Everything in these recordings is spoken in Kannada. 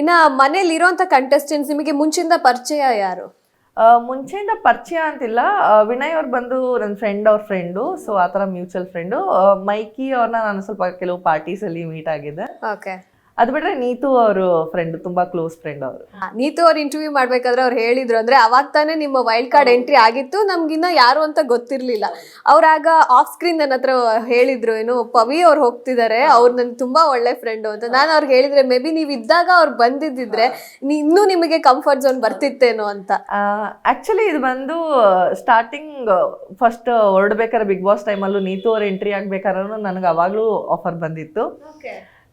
ಇನ್ನ ಮನೇಲಿ ಇರುವಂತ ಕಂಟೆಸ್ಟೆಂಟ್ಸ್ ನಿಮಗೆ ಮುಂಚಿಂದ ಪರಿಚಯ ಯಾರು? ಮುಂಚೆಯಿಂದ ಪರಿಚಯ ಅಂತಿಲ್ಲ. ವಿನಯ್ ಅವ್ರು ಬಂದು ನನ್ನ ಫ್ರೆಂಡ್ ಅವ್ರ ಫ್ರೆಂಡು ಸೊ ಆ ಥರ ಮ್ಯೂಚುವಲ್ ಫ್ರೆಂಡು ಮೈಕಿ ಅವ್ರನ್ನ ನಾನು ಸ್ವಲ್ಪ ಕೆಲವು ಪಾರ್ಟೀಸಲ್ಲಿ ಮೀಟ್ ಆಗಿದ್ದೆ. ಓಕೆ ಅದು ಬಿಟ್ರೆ ನೀತು ಅವರು ಫ್ರೆಂಡ್ ತುಂಬಾ ಕ್ಲೋಸ್ ಫ್ರೆಂಡ್ ಅವರು. ನೀತು ಅವ್ರು ಇಂಟರ್ವ್ಯೂ ಮಾಡ್ಬೇಕಾದ್ರೆ ಅವ್ರು ಹೇಳಿದ್ರು ಅಂದ್ರೆ ಅವಾಗ ತಾನೇ ನಿಮ್ಮ ವೈಲ್ಡ್ ಕಾರ್ಡ್ ಎಂಟ್ರಿ ಆಗಿತ್ತು ನಮ್ಗಿನ್ನ ಯಾರು ಅಂತ ಗೊತ್ತಿರ್ಲಿಲ್ಲ. ಅವ್ರಾಗ ಆಫ್ ಸ್ಕ್ರೀನ್ ನನ್ನ ಹತ್ರ ಹೇಳಿದ್ರು ಏನು ಪವಿ ಅವ್ರು ಹೋಗ್ತಿದ್ದಾರೆ ಅವ್ರು ನನ್ ತುಂಬಾ ಒಳ್ಳೆ ಫ್ರೆಂಡು ಅಂತ. ನಾನು ಅವ್ರಿಗೆ ಹೇಳಿದ್ರೆ ಮೇ ಬಿ ನೀವು ಇದ್ದಾಗ ಅವ್ರು ಬಂದಿದ್ದಿದ್ರೆ ಇನ್ನೂ ನಿಮಗೆ ಕಂಫರ್ಟ್ ಝೋನ್ ಬರ್ತಿತ್ತೇನೋ ಅಂತ. ಆಕ್ಚುಲಿ ಇದು ಬಂದು ಸ್ಟಾರ್ಟಿಂಗ್ ಫಸ್ಟ್ ಹೊರಡ್ಬೇಕಾದ್ರೆ ಬಿಗ್ ಬಾಸ್ ಟೈಮಲ್ಲೂ ನೀತು ಅವ್ರು ಎಂಟ್ರಿ ಆಗ್ಬೇಕಾದ್ರೂ ನನಗೆ ಅವಾಗಲೂ ಆಫರ್ ಬಂದಿತ್ತು.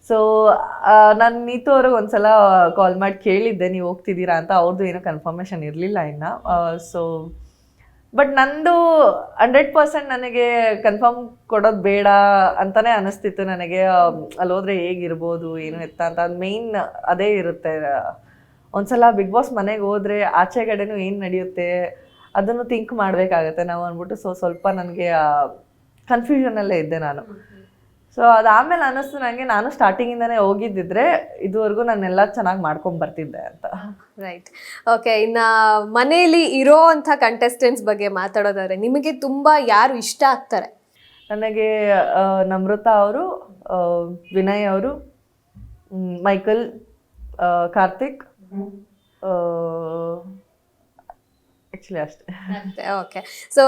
ಸೊ ನಾನು ನೀತು ಅವ್ರಿಗೆ ಒಂದ್ಸಲ ಕಾಲ್ ಮಾಡಿ ಕೇಳಿದ್ದೆ, ನೀವು ಹೋಗ್ತಿದ್ದೀರಾ ಅಂತ. ಅವ್ರದ್ದು ಏನೋ ಕನ್ಫರ್ಮೇಷನ್ ಇರಲಿಲ್ಲ ಇನ್ನು. ಸೊ ಬಟ್ ನಂದು ಹಂಡ್ರೆಡ್ ಪರ್ಸೆಂಟ್ ನನಗೆ ಕನ್ಫರ್ಮ್ ಕೊಡೋದು ಬೇಡ ಅಂತಾನೆ ಅನಿಸ್ತಿತ್ತು ನನಗೆ. ಅಲ್ಲಿ ಹೋದರೆ ಹೇಗಿರ್ಬೋದು, ಏನು ಎತ್ತ ಅಂತ ಅದು ಮೇಯ್ನ್ ಅದೇ ಇರುತ್ತೆ. ಒಂದ್ಸಲ ಬಿಗ್ ಬಾಸ್ ಮನೆಗೆ ಹೋದರೆ ಆಚೆ ಏನು ನಡೆಯುತ್ತೆ, ಅದನ್ನು ಥಿಂಕ್ ಮಾಡಬೇಕಾಗತ್ತೆ ನಾವು ಅಂದ್ಬಿಟ್ಟು ಸೊ ಸ್ವಲ್ಪ ನನಗೆ ಕನ್ಫ್ಯೂಷನಲ್ಲೇ ಇದ್ದೆ ನಾನು. ಸೊ ಅದಾದ್ಮೇಲೆ ಅನ್ನಿಸ್ತು ನನಗೆ ನಾನು ಸ್ಟಾರ್ಟಿಂಗಿಂದನೇ ಹೋಗಿದ್ದಿದ್ರೆ ಇದುವರೆಗೂ ನಾನೆಲ್ಲ ಚೆನ್ನಾಗಿ ಮಾಡ್ಕೊಂಡು ಬರ್ತಿದ್ದೆ ಅಂತ. ರೈಟ್ ಓಕೆ ಇನ್ನ ಮನೆಯಲ್ಲಿ ಇರೋ ಅಂಥ ಕಂಟೆಸ್ಟೆಂಟ್ಸ್ ಬಗ್ಗೆ ಮಾತಾಡೋದಾದ್ರೆ ನಿಮಗೆ ತುಂಬಾ ಯಾರು ಇಷ್ಟ ಆಗ್ತಾರೆ? ನನಗೆ ನಮೃತ ನಮ್ರತಾ ಅವರು ವಿನಯ್ ಅವರು ಮೈಕಲ್ ಕಾರ್ತಿಕ್ ಆ್ಯಕ್ಚುಲಿ ಅಷ್ಟೇ. ಓಕೆ ಸೊ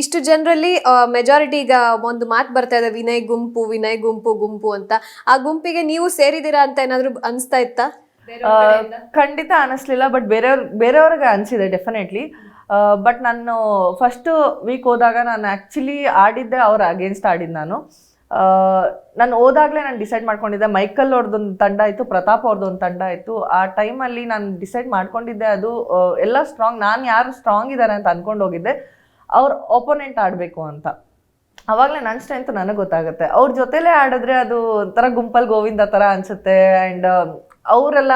ಇಷ್ಟು ಜನರಲ್ಲಿ ಮೆಜಾರಿಟಿ ಈಗ ಒಂದು ಮಾತು ಬರ್ತಾ ಇದೆ ವಿನಯ್ ಗುಂಪು ವಿನಯ್ ಗುಂಪು ಗುಂಪು ಅಂತ. ಆ ಗುಂಪಿಗೆ ನೀವು ಸೇರಿದ್ದೀರಾ ಅಂತ ಏನಾದ್ರು ಅನಿಸ್ತಾ ಇತ್ತಾ? ಆ, ಖಂಡಿತ ಅನಿಸ್ಲಿಲ್ಲ ಬಟ್ ಬೇರೆಯವ್ರ ಬೇರೆಯವ್ರಿಗೆ ಅನಿಸಿದೆ ಡೆಫಿನೆಟ್ಲಿ ಬಟ್ ನಾನು ಫಸ್ಟ್ ವೀಕ್ ಹೋದಾಗ ನಾನು ಆ್ಯಕ್ಚುಲಿ ಆಡಿದ್ದೆ ಅವ್ರ ಅಗೇನ್ಸ್ಟ್ ಆಡಿದ್ದು ನಾನು. ನಾನು ಹೋದಾಗಲೇ ನಾನು ಡಿಸೈಡ್ ಮಾಡ್ಕೊಂಡಿದ್ದೆ. ಮೈಕಲ್ ಅವ್ರದ್ದೊಂದು ತಂಡ ಇತ್ತು ಪ್ರತಾಪ್ ಅವ್ರದ್ದೊಂದು ತಂಡ ಇತ್ತು ಆ ಟೈಮಲ್ಲಿ ನಾನು ಡಿಸೈಡ್ ಮಾಡ್ಕೊಂಡಿದ್ದೆ ಅದು ಎಲ್ಲ ಸ್ಟ್ರಾಂಗ್ ನಾನು ಯಾರು ಸ್ಟ್ರಾಂಗ್ ಇದ್ದಾರೆ ಅಂತ ಅಂದ್ಕೊಂಡು ಹೋಗಿದ್ದೆ. ಅವ್ರ ಒಪೋನೆಂಟ್ ಆಡಬೇಕು ಅಂತ. ಅವಾಗಲೇ ನನ್ನ ಸ್ಟ್ರೆಂತ್ ನನಗೆ ಗೊತ್ತಾಗುತ್ತೆ. ಅವ್ರ ಜೊತೆಲೇ ಆಡಿದ್ರೆ ಅದು ಒಂಥರ ಗುಂಪಲ್ ಗೋವಿಂದ ಥರ ಅನಿಸುತ್ತೆ. ಆ್ಯಂಡ್ ಅವರೆಲ್ಲ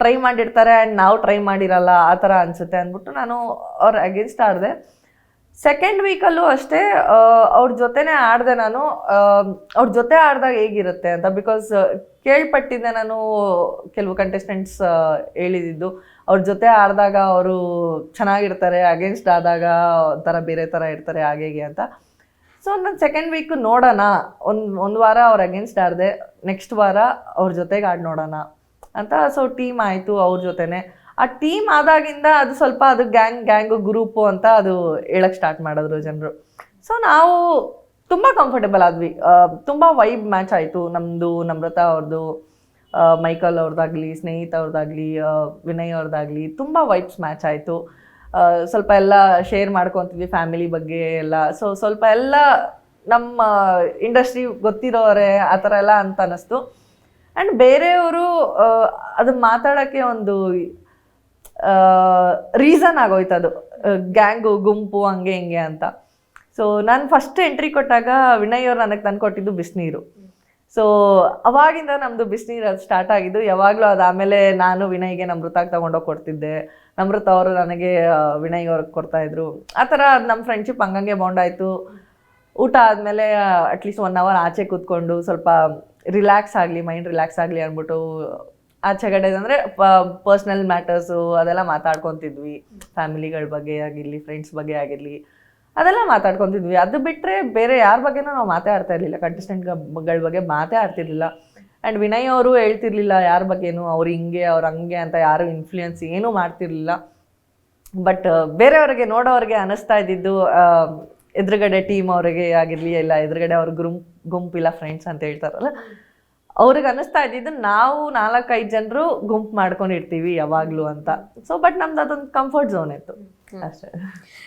ಟ್ರೈ ಮಾಡಿರ್ತಾರೆ. ಆ್ಯಂಡ್ ನಾವು ಟ್ರೈ ಮಾಡಿರಲ್ಲ, ಆ ಥರ ಅನಿಸುತ್ತೆ ಅಂದ್ಬಿಟ್ಟು ನಾನು ಅವ್ರ ಅಗೇನ್ಸ್ಟ್ ಆಡಿದೆ. ಸೆಕೆಂಡ್ ವೀಕಲ್ಲೂ ಅಷ್ಟೇ ಅವ್ರ ಜೊತೆನೇ ಆಡಿದೆ ನಾನು. ಅವ್ರ ಜೊತೆ ಆಡಿದಾಗ ಹೇಗಿರುತ್ತೆ ಅಂತ ಬಿಕಾಸ್ ಕೇಳ್ಪಟ್ಟಿದ್ದೆ ನಾನು ಕೆಲವು ಕಂಟೆಸ್ಟೆಂಟ್ಸ್ ಹೇಳಿದ್ದು. ಅವ್ರ ಜೊತೆ ಆಡಿದಾಗ ಅವರು ಚೆನ್ನಾಗಿರ್ತಾರೆ ಅಗೇನ್ಸ್ಟ್ ಆದಾಗ ಒಂಥರ ಬೇರೆ ಥರ ಇರ್ತಾರೆ, ಹಾಗೆ ಹೀಗೆ ಅಂತ. ಸೊ ನಾನು ಸೆಕೆಂಡ್ ವೀಕ್ ನೋಡೋಣ. ಒಂದು ಒಂದು ವಾರ ಅವ್ರ ಅಗೇನ್ಸ್ಟ್ ಆಡಿದೆ ನೆಕ್ಸ್ಟ್ ವಾರ ಅವ್ರ ಜೊತೆಗೆ ಆಡಿ ನೋಡೋಣ ಅಂತ. ಸೊ ಟೀಮ್ ಆಯಿತು ಅವ್ರ ಜೊತೆನೆ. ಆ ಟೀಮ್ ಆದಾಗಿಂದ ಅದು ಸ್ವಲ್ಪ ಅದು ಗ್ಯಾಂಗ್ ಗ್ಯಾಂಗು ಗ್ರೂಪು ಅಂತ ಅದು ಹೇಳಕ್ಕೆ ಸ್ಟಾರ್ಟ್ ಮಾಡಿದ್ರು ಜನರು. ಸೊ ನಾವು ತುಂಬ ಕಂಫರ್ಟೇಬಲ್ ಆದ್ವಿ. ತುಂಬ ವೈಬ್ ಮ್ಯಾಚ್ ಆಯಿತು. ನಮ್ಮದು ನಮ್ರತಾ ಅವ್ರದ್ದು ಮೈಕಲ್ ಅವ್ರದ್ದಾಗಲಿ ಸ್ನೇಹಿತ ಅವ್ರದ್ದಾಗಲಿ ವಿನಯ್ ಅವ್ರದ್ದಾಗಲಿ ತುಂಬ ವೈಬ್ಸ್ ಮ್ಯಾಚ್ ಆಯಿತು. ಸ್ವಲ್ಪ ಎಲ್ಲ ಶೇರ್ ಮಾಡ್ಕೊತಿದ್ವಿ ಫ್ಯಾಮಿಲಿ ಬಗ್ಗೆ ಎಲ್ಲ. ಸೊ ಸ್ವಲ್ಪ ಎಲ್ಲ ನಮ್ಮ ಇಂಡಸ್ಟ್ರಿ ಗೊತ್ತಿರೋರೆ ಆ ಥರ ಎಲ್ಲ ಅಂತ ಅನ್ನಿಸ್ತು ಆ್ಯಂಡ್ ಬೇರೆಯವರು ಅದನ್ನ ಮಾತಾಡೋಕ್ಕೆ ಒಂದು ರೀಸನ್ ಆಗೋಯ್ತು ಅದು. ಗ್ಯಾಂಗು ಗುಂಪು ಹಂಗೆ ಹಿಂಗೆ ಅಂತ. ಸೊ ನಾನು ಫಸ್ಟ್ ಎಂಟ್ರಿ ಕೊಟ್ಟಾಗ ವಿನಯ್ ಅವ್ರು ನನಗೆ ತಂದು ಕೊಟ್ಟಿದ್ದು ಬಿಸಿನೀರು. ಸೊ ಅವಾಗಿಂದ ನಮ್ಮದು ಬಿಸಿನೀರು ಅದು ಸ್ಟಾರ್ಟ್ ಆಗಿದ್ದು, ಯಾವಾಗಲೂ ಅದು ಆಮೇಲೆ ನಾನು ವಿನಯ್ಗೆ ನಮ್ರತಾಗ್ ತೊಗೊಂಡೋಗಿ ಕೊಡ್ತಿದ್ದೆ. ನಮ್ರತ ಅವರು ನನಗೆ ವಿನಯ್ ಅವ್ರಿಗೆ ಕೊಡ್ತಾಯಿದ್ರು ಆ ಥರ ನಮ್ಮ ಫ್ರೆಂಡ್ಶಿಪ್ ಹಂಗಂಗೆ ಬಾಂಡ್ ಆಯಿತು. ಊಟ ಆದಮೇಲೆ ಅಟ್ಲೀಸ್ಟ್ ಒನ್ ಅವರ್ ಆಚೆ ಕೂತ್ಕೊಂಡು ಸ್ವಲ್ಪ ರಿಲ್ಯಾಕ್ಸ್ ಆಗಲಿ ಮೈಂಡ್ ರಿಲ್ಯಾಕ್ಸ್ ಆಗಲಿ ಅಂದ್ಬಿಟ್ಟು ಆಚೆ ಕಡೆ ಅಂದರೆ ಪರ್ಸ್ನಲ್ ಮ್ಯಾಟರ್ಸು ಅದೆಲ್ಲ ಮಾತಾಡ್ಕೊತಿದ್ವಿ. ಫ್ಯಾಮಿಲಿಗಳ ಬಗ್ಗೆ ಆಗಿರಲಿ ಫ್ರೆಂಡ್ಸ್ ಬಗ್ಗೆ ಆಗಿರಲಿ, ಅದೆಲ್ಲ ಮಾತಾಡ್ಕೊತಿದ್ವಿ. ಅದು ಬಿಟ್ಟರೆ ಬೇರೆ ಯಾರ ಬಗ್ಗೆನೂ ನಾವು ಮಾತಾಡ್ತಾ ಇರಲಿಲ್ಲ. ಕಂಟೆಸ್ಟೆಂಟ್ಗಳ ಬಗ್ಗೆ ಮಾತೇ ಆಡ್ತಿರ್ಲಿಲ್ಲ ಆ್ಯಂಡ್ ವಿನಯ್ ಅವರು ಹೇಳ್ತಿರ್ಲಿಲ್ಲ ಯಾರ ಬಗ್ಗೆನೂ, ಅವ್ರು ಹಿಂಗೆ, ಅವ್ರು ಹಂಗೆ ಅಂತ ಯಾರು ಇನ್ಫ್ಲೂಯೆನ್ಸ್ ಏನೂ ಮಾಡ್ತಿರ್ಲಿಲ್ಲ. ಬಟ್ ಬೇರೆಯವ್ರಿಗೆ ನೋಡೋರಿಗೆ ಅನಿಸ್ತಾ ಇದ್ದಿದ್ದು ಎದುರುಗಡೆ ಟೀಮ್ ಅವರಿಗೆ ಆಗಿರಲಿ, ಇಲ್ಲ ಎದುರುಗಡೆ ಅವ್ರ ಗುಂಪು ಗುಂಪಿಲ್ಲ ಫ್ರೆಂಡ್ಸ್ ಅಂತ ಹೇಳ್ತಾರಲ್ಲ ಅವ್ರಿಗೆ ಅನ್ನಿಸ್ತಾ ಇದ್ದಿದ್ದು ನಾವು ನಾಲ್ಕೈದು ಜನರು ಗುಂಪು ಮಾಡ್ಕೊಂಡಿರ್ತೀವಿ ಯಾವಾಗಲೂ ಅಂತ. ಸೊ ಬಟ್ ನಮ್ದು ಅದೊಂದು ಕಂಫರ್ಟ್ ಝೋನ್ ಇತ್ತು. ಅಷ್ಟೇ.